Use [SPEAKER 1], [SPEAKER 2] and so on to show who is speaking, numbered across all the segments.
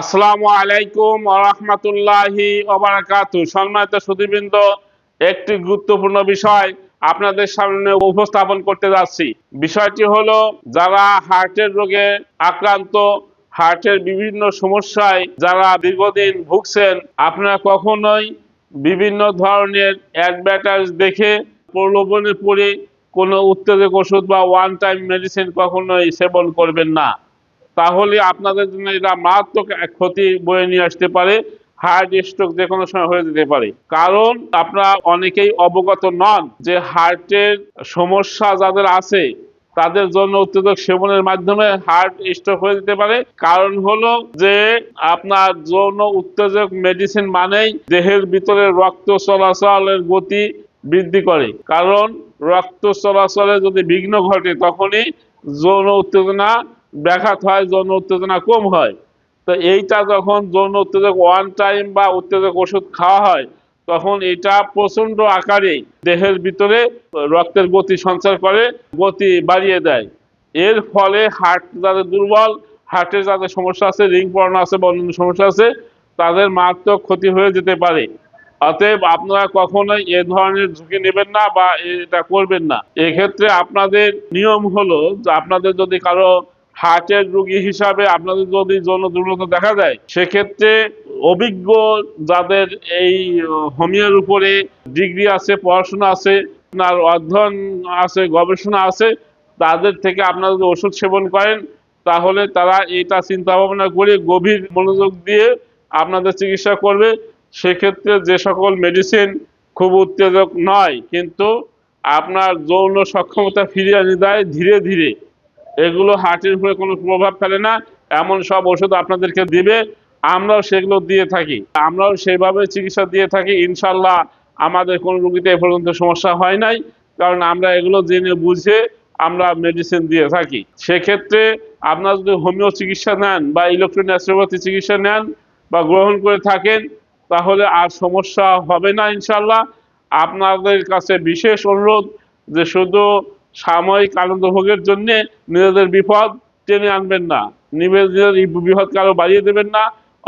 [SPEAKER 1] আসসালামু আলাইকুম রহমতুল্লাহি ওবারাকাতু সম্মানিত সুদীবৃন্দ একটি গুরুত্বপূর্ণ বিষয় আপনাদের সামনে উপস্থাপন করতে যাচ্ছি। বিষয়টি হলো, যারা হার্টের রোগে আক্রান্ত হার্টের বিভিন্ন সমস্যায় যারা দীর্ঘদিন ভুগছেন, আপনারা কখনোই বিভিন্ন ধরনের অ্যাডভার্টাইজ দেখে প্রলোভনে পড়ে কোনো উত্তেজক ওষুধ বা ওয়ান টাইম মেডিসিন কখনোই সেবন করবেন না। তাহলে আপনাদের জন্য এটা মারাত্মক ক্ষতি বয়ে নিয়ে আসতে পারে হার্ট স্ট্রোক যে কোনো সময় হয়ে যেতে পারে। কারণ আপনারা অনেকেই অবগত নন যে হার্টের সমস্যা যাদের আছে, তাদের জন্য উত্তেজক সেবনের মাধ্যমে হার্ট স্ট্রোক হয়ে যেতে পারে। কারণ হলো যে আপনার যৌন উত্তেজক মেডিসিন মানেই দেহের ভিতরে রক্ত চলাচলের গতি বৃদ্ধি করে। কারণ রক্ত চলাচলে যদি বিঘ্ন ঘটে, তখনই যৌন উত্তেজনা ব্যাঘাত হয়, যৌন উত্তেজনা কম হয়। তো এইটা যখন যৌন উত্তেজক ওয়ান টাইম বা উত্তেজক ওষুধ খাওয়া হয়, তখন এটা প্রচণ্ড আকারে দেহের ভিতরে রক্তের গতি সঞ্চার করে, গতি বাড়িয়ে দেয়। এর ফলে হার্ট যাদের দুর্বল হার্টের যাদের সমস্যা আছে রিং পড়ানো আছে বা অন্যান্য সমস্যা আছে, তাদের মারাত্মক ক্ষতি হয়ে যেতে পারে। অতএব আপনারা কখনোই এ ধরনের ঝুঁকি নেবেন না বা এটা করবেন না। এক্ষেত্রে আপনাদের নিয়ম হলো যে আপনাদের যদি কারও হার্টের রোগী হিসাবে আপনাদের যদি যৌন দুর্বলতা দেখা যায়, সেক্ষেত্রে অভিজ্ঞ যাদের এই হোমিওর উপরে ডিগ্রি আছে, পড়াশোনা আছে, আপনার অধ্যয়ন আছে, গবেষণা আছে, তাদের থেকে আপনারা যদি ওষুধ সেবন করেন, তাহলে তারা এটা চিন্তা ভাবনা করে গভীর মনোযোগ দিয়ে আপনাদের চিকিৎসা করবে। সেক্ষেত্রে যে সকল মেডিসিন খুব উত্তেজক নয়, কিন্তু আপনার যৌন সক্ষমতা ফিরিয়ে আনি দেয় ধীরে ধীরে। এগুলো হার্টের উপরে কোনো প্রভাব ফেলে না। এমন সব ওষুধ আপনাদেরকে দিবে, আমরাও সেগুলো দিয়ে থাকি। আমরাও সেইভাবে চিকিৎসা দিয়ে থাকি। ইনশাল্লাহ আমাদের কোনো রুগীতে এ পর্যন্ত সমস্যা হয় নাই, কারণ আমরা এগুলো জেনে বুঝে আমরা মেডিসিন দিয়ে থাকি। সেক্ষেত্রে আপনারা যদি হোমিও চিকিৎসা নেন বা ইলেকট্রনিক ন্যাচুরোপ্যাথি চিকিৎসা নেন বা গ্রহণ করে থাকেন, তাহলে আর সমস্যা হবে না ইনশাল্লাহ আপনাদের কাছে বিশেষ অনুরোধ যে শুধু সাময়িক আনন্দ ভোগের জন্য নিজেদের বিপদ টেনে আনবেন না। নিজেদের বিপদ কারও বাড়িয়ে দেবেন না।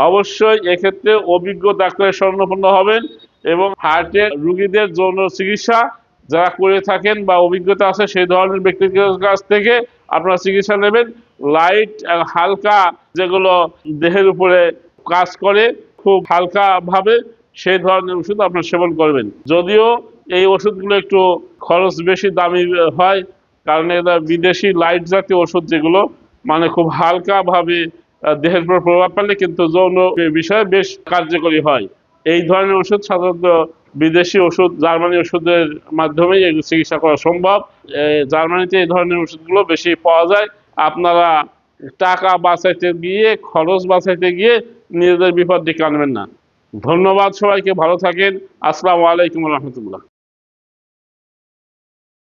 [SPEAKER 1] অবশ্যই এক্ষেত্রে অভিজ্ঞ ডাক্তারের স্বর্ণপন্ন হবেন এবং হার্টের রুগীদের যৌন চিকিৎসা যারা করে থাকেন বা অভিজ্ঞতা আছে সেই ধরনের ব্যক্তির কাছ থেকে আপনারা চিকিৎসা নেবেন। লাইট হালকা যেগুলো দেহের উপরে কাজ করে, খুব হালকা ভাবে সেই ধরনের ওষুধ আপনার সেবন করবেন। যদিও এই ওষুধগুলো একটু খরচ বেশি, দামি হয়, কারণ এটা বিদেশি লাইট জাতীয় ওষুধ যেগুলো মানে খুব হালকা ভাবে দেহের উপর প্রভাব ফেলে, কিন্তু যৌন বিষয়ে বেশ কার্যকরী হয়। এই ধরনের ওষুধ সাধারণত বিদেশি ওষুধ, জার্মানি ওষুধের মাধ্যমেই চিকিৎসা করা সম্ভব। জার্মানিতে এই ধরনের ওষুধগুলো বেশি পাওয়া যায়। আপনারা টাকা বাঁচাইতে গিয়ে, খরচ বাঁচাইতে গিয়ে নিজেদের বিপদ ডেকে আনবেন না। ধন্যবাদ সবাইকে, ভালো থাকেন। আসসালামু আলাইকুম রহমতুল্লাহ।